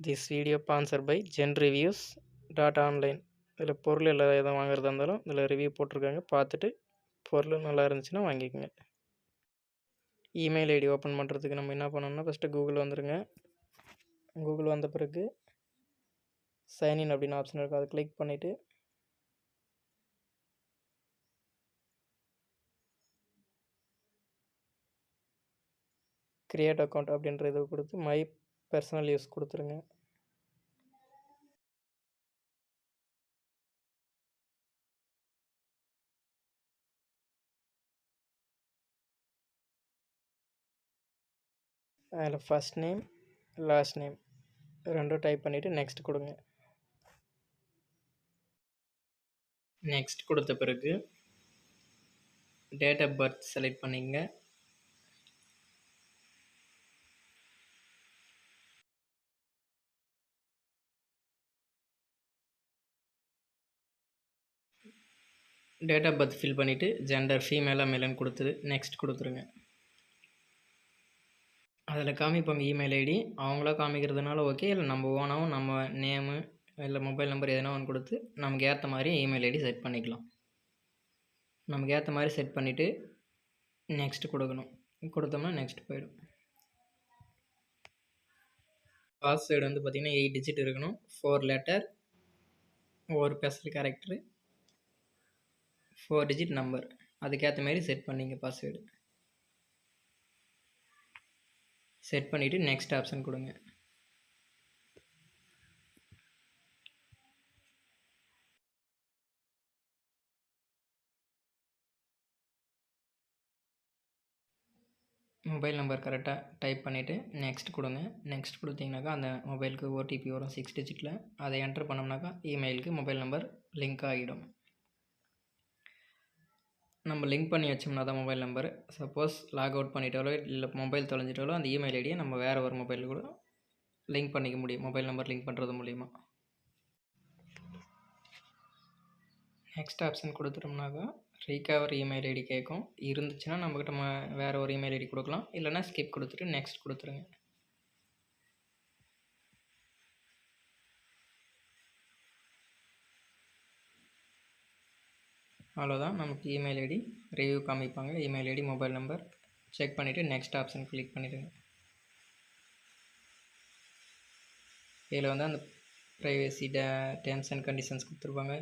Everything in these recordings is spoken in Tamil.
This video sponsor by Zen reviews dot online இதில் பொருள் எல்லாம் எதுவும் வாங்குறதா இருந்தாலும் இதில் ரிவ்யூ போட்டிருக்காங்க. பார்த்துட்டு பொருள் நல்லா இருந்துச்சுன்னா வாங்கிக்கோங்க. இமெயில் ஐடி ஓப்பன் பண்ணுறதுக்கு நம்ம என்ன பண்ணோம்னா ஃபஸ்ட்டு கூகுள் வந்துடுங்க கூகுள் வந்த பிறகு சைன்இன் அப்படின்னு ஆப்ஷன் இருக்கும் அதை கிளிக் பண்ணிவிட்டு க்ரியேட் அக்கௌண்ட் அப்படின்ற இதை கொடுத்து மை பர்சனல் யூஸ் கொடுத்துருங்க. அதில் ஃபஸ்ட் நேம் லாஸ்ட் நேம் ரெண்டும் டைப் பண்ணிவிட்டு நெக்ஸ்ட் கொடுங்க. நெக்ஸ்ட் கொடுத்த பிறகு டேட் ஆஃப் பர்த் செலக்ட் பண்ணிங்க டேட் ஆஃப் பர்த் ஃபில் பண்ணிவிட்டு ஜெண்டர் ஃபீமேலாக மேலன்னு கொடுத்துரு. நெக்ஸ்ட் கொடுத்துருங்க. அதில் காமிப்பாங்க இமெயில் ஐடி அவங்களா காமிக்கிறதுனால ஓகே இல்லை நம்ம ஓனாகவும் நம்ம நேமு இல்லை மொபைல் நம்பர் எதனா ஒன்று கொடுத்து நமக்கு ஏற்ற மாதிரி இமெயில் ஐடி செட் பண்ணிக்கலாம். நமக்கு ஏற்ற மாதிரி செட் பண்ணிவிட்டு நெக்ஸ்ட் கொடுக்கணும். கொடுத்தோம்னா நெக்ஸ்ட் போயிடும். பாஸ்வேர்டு வந்து பார்த்திங்கன்னா எயிட் டிஜிட் இருக்கணும். ஃபோர் லெட்டர் ஒரு special character four digit number அதுக்கேற்ற மாதிரி செட் பண்ணிங்க பாஸ்வேர்டு செட் பண்ணிவிட்டு நெக்ஸ்ட் ஆப்ஷன் கொடுங்க. மொபைல் நம்பர் கரெக்டாக டைப் பண்ணிவிட்டு நெக்ஸ்ட் கொடுங்க. நெக்ஸ்ட் கொடுத்தீங்கனாக்கா அந்த மொபைலுக்கு ஓடிபி வரும் சிக்ஸ் டிஜிட்டில் அதை என்டர் பண்ணோம்னாக்கா இமெயிலுக்கு மொபைல் நம்பர் லிங்க் ஆகிடும். நம்ம லிங்க் பண்ணி வச்சோம்னா தான் mobile number suppose log out பண்ணிட்டாலோ இல்லை மொபைல் தொலைஞ்சிட்டாலோ அந்த இமெயில் ஐடியை நம்ம வேறு ஒரு மொபைலில் கூட லிங்க் பண்ணிக்க முடியும். மொபைல் நம்பர் லிங்க் பண்ணுறது மூலிமா நெக்ஸ்ட் ஆப்ஷன் கொடுத்துட்டோம்னாக்கா ரீகவர் இமெயில் ஐடி கேட்கும் இருந்துச்சுன்னா நம்மக்கிட்ட நம்ம வேறு ஒரு இமெயில் ஐடி கொடுக்கலாம். இல்லைனா ஸ்கிப் கொடுத்துட்டு நெக்ஸ்ட் கொடுத்துருங்க. அவ்வளோதான். நமக்கு இமெயில் ஐடி ரிவ்யூ காமிப்பாங்க. Email ID mobile number check பண்ணிவிட்டு நெக்ஸ்ட் ஆப்ஷன் கிளிக் பண்ணிவிடுங்க இதில் வந்து அந்த ப்ரைவேசி டே டேர்ம்ஸ் அண்ட் கண்டிஷன்ஸ் கொடுத்துருப்பாங்க.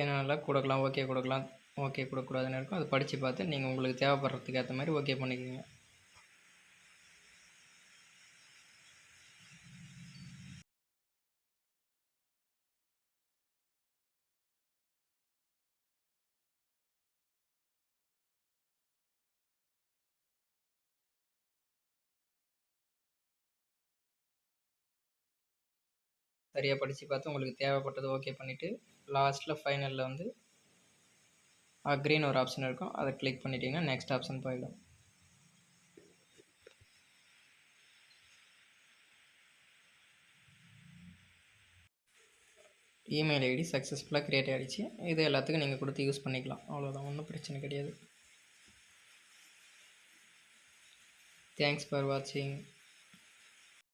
என்னென்னலாம் கொடுக்கலாம் ஓகே கொடுக்கலாம் ஓகே கொடுக்கக்கூடாதுன்னு இருக்கும். அதை படித்து பார்த்து நீங்கள் உங்களுக்கு தேவைப்படுறதுக்கு ஏற்ற மாதிரி ஓகே பண்ணிக்கோங்க. சரியாக படித்து பார்த்து உங்களுக்கு தேவைப்பட்டது ஓகே பண்ணிவிட்டு லாஸ்ட்டில் ஃபைனலில் வந்து அக்ரின்னு ஒரு ஆப்ஷன் இருக்கும். அதை கிளிக் பண்ணிட்டீங்கன்னா நெக்ஸ்ட் ஆப்ஷன் போயிடும். இமெயில் ஐடி சக்ஸஸ்ஃபுல்லாக க்ரியேட் ஆகிடுச்சு இது எல்லாத்துக்கும் நீங்கள் கொடுத்து யூஸ் பண்ணிக்கலாம். அவ்வளோதான் ஒன்றும் பிரச்சனை கிடையாது. தேங்க்ஸ் ஃபார் வாட்சிங்